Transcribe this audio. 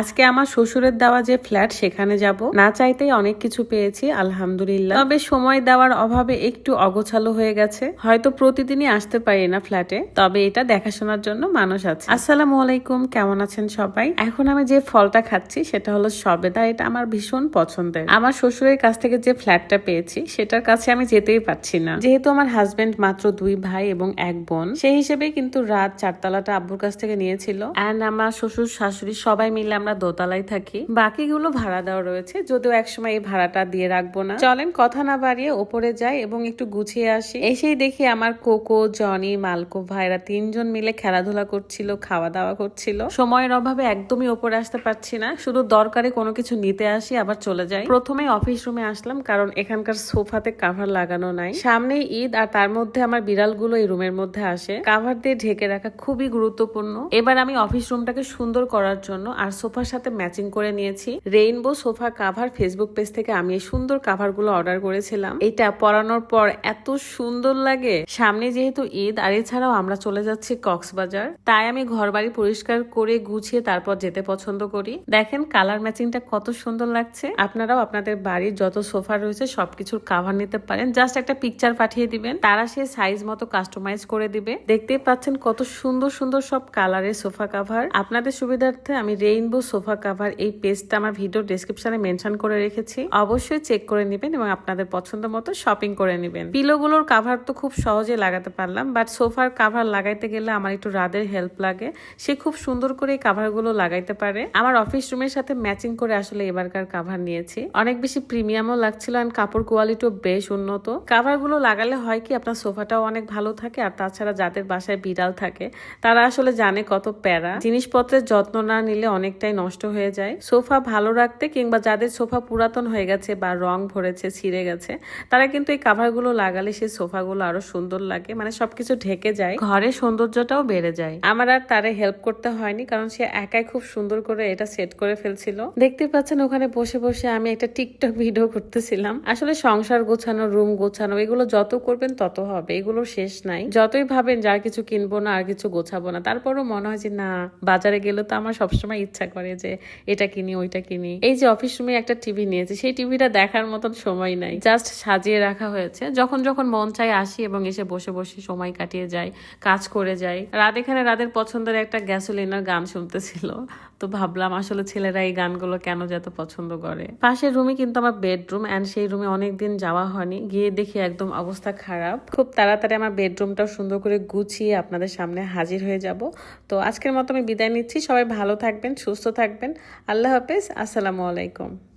আজকে আমার শ্বশুরের দেওয়া যে ফ্ল্যাট, সেখানে যাব। না চাইতেই অনেক কিছু পেয়েছি, আলহামদুলিল্লাহ। তবে সময় দেওয়ার অভাবে একটু অগোছালো হয়ে গেছে। হয়তো প্রতিদিনই আসতে পারি না ফ্ল্যাটে, তবে এটা দেখাশোনার জন্য মানুষ আছে। আসসালামু আলাইকুম, কেমন আছেন সবাই? এখন আমি যে ফলটা খাচ্ছি, সেটা হলো সবেদা। এটা আমার ভীষণ পছন্দের। আমার শ্বশুরের কাছ থেকে যে ফ্ল্যাটটা পেয়েছি, সেটার কাছে আমি যেতেই পারছি না। যেহেতু আমার হাজবেন্ড মাত্র দুই ভাই এবং এক বোন, সেই হিসেবে কিন্তু রাত চারতলাটা আব্বুর কাছ থেকে নিয়েছিল। অ্যান্ড আমার শ্বশুর শাশুড়ি সবাই মিলে আমরা দোতলায় থাকি, বাকিগুলো ভাড়া দেওয়া রয়েছে, যদিও একসময় এই ভাড়াটা দিয়ে রাখব না। চলেন, কথা না বাড়িয়ে ওপরে যাই এবং একটু গুছিয়ে আসি। এসেই দেখি আমার কোকো, জনি, মালকো ভাইরা তিনজন মিলে খেলাধুলা করছিল খাওয়া দাওয়া করছিল। সময়ের অভাবে একদমই ওপরে আসতে পারছি না। শুধু দরকারে কোনো কিছু নিতে আসি, আবার চলে যাই। প্রথমে অফিস রুমে আসলাম, কারণ এখানকার সোফাতে কাভার লাগানো নাই। সামনে ঈদ, আর তার মধ্যে আমার বিড়ালগুলো এই রুমের মধ্যে আসে। কাভার দিয়ে ঢেকে রাখা খুবই গুরুত্বপূর্ণ। এবার আমি অফিস রুমটাকে সুন্দর করার জন্য, আর সোফার সাথে ম্যাচিং করে নিয়েছি। Rainbow sofa cover Facebook page থেকে আমি এই সুন্দর কাভারগুলো অর্ডার করেছিলাম। এটা পরানোর পর এত সুন্দর লাগে। সামনে যেহেতু ঈদ, আর এছাড়াও আমরা চলে যাচ্ছি কক্সবাজার। তাই আমি ঘর বাড়ি পরিষ্কার করে গুছিয়ে তারপর যেতে পছন্দ করি। দেখেন কালার ম্যাচিংটা কত সুন্দর লাগছে। আপনারাও আপনাদের বাড়ির যত সোফা রয়েছে সবকিছুর কাভার নিতে পারেন। জাস্ট একটা পিকচার পাঠিয়ে দিবেন। তারা সে সাইজ মতো কাস্টমাইজ করে দিবে। দেখতেই পাচ্ছেন কত সুন্দর সুন্দর সব কালারের সোফা কাভার আপনাদের সুবিধার্থে আমি রেইনবো সোফা কাভার এই পেজটা আমার ভিডিও ডেসক্রিপশনে মেনশন করে রেখেছি। অবশ্যই চেক করে নেবেন এবং আপনাদের পছন্দ মতো শপিং করে নেবেন। পিলোগুলোর কাভার তো খুব সহজে লাগাতে পারলাম বাট সোফার কাভার লাগাইতে গেলে আমার একটু রাদের হেল্প লাগে। সে খুব সুন্দর করে এই কাভারগুলো লাগাইতে পারে। আমার অফিস রুমের সাথে ম্যাচিং করে আসলে এবারকার কাভার নিয়েছি। অনেক বেশি প্রিমিয়ামও লাগছিল অ্যান্ড কাপড় কোয়ালিটিও বেশ উন্নত। কাভারগুলো লাগালে হয় কি, আপনার সোফাটাও অনেক ভালো থাকে আর তাছাড়া যাদের বাসায় বিড়াল থাকে, তারা আসলে জানে কত প্যারা। জিনিসপত্রের যত্ন না নিলে অনেকটাই নষ্ট হয়ে যায়। সোফা ভালো রাখতে কিংবা যাদের সোফা পুরাতন হয়ে গেছে বা রং ভরেছে, ছিঁড়ে গেছে, তারা কিন্তু এই কাভারগুলো লাগালে সেই সোফাগুলো আরও সুন্দর লাগে। মানে সবকিছু ঢেকে যায় ঘরের সৌন্দর্যটাও বেড়ে যায়। আমার আর তারে হেল্প করতে হয়নি কারণ সে একাই খুব সুন্দর করে এটা সেট করে ফেলছিল। দেখতে পাচ্ছেন ওখানে বসে বসে আমি একটা টিকটক ভিডিও করতেছিলাম। আসলে সংসার গোছানো রুম গোছানো, এগুলো যত করবেন তত হবে। এগুলো শেষ নাই। যতই ভাবেন যার কিছু কিনবো না, আর কিছু গোছাবো না, তারপরও মনে হয় যে না, বাজারে গেলে তো আমার সবসময় ইচ্ছা করে। যে এটা কিনি, ওইটা কিনি। এই যে অফিস রুমে একটা টিভি নিয়েছি, সেই টিভিটা দেখার মতন সময় নাই। জাস্ট সাজিয়ে রাখা হয়েছে। যখন যখন মন চাই আসি এবং এসে বসে বসে সময় কাটিয়ে যাই, কাজ করে যাই। রাত এখানে রাতের পছন্দের একটা গ্যাসোলিনার গান শুনতেছিল। তো ভাবলাম আসলে ছেলেরা এই গানগুলো কেন যেত পছন্দ করে। পাশের রুমে কিন্তু আমার বেডরুম অ্যান্ড সেই রুমে অনেকদিন যাওয়া হয়নি। গিয়ে দেখি একদম অবস্থা খারাপ। খুব তাড়াতাড়ি আমার বেডরুমটাও সুন্দর করে গুছিয়ে আপনাদের সামনে হাজির হয়ে যাব। তো আজকের মতো আমি বিদায় নিচ্ছি। সবাই ভালো থাকবেন, সুস্থ থাকবেন। আল্লাহ হাফেজ। আসসালামু আলাইকুম।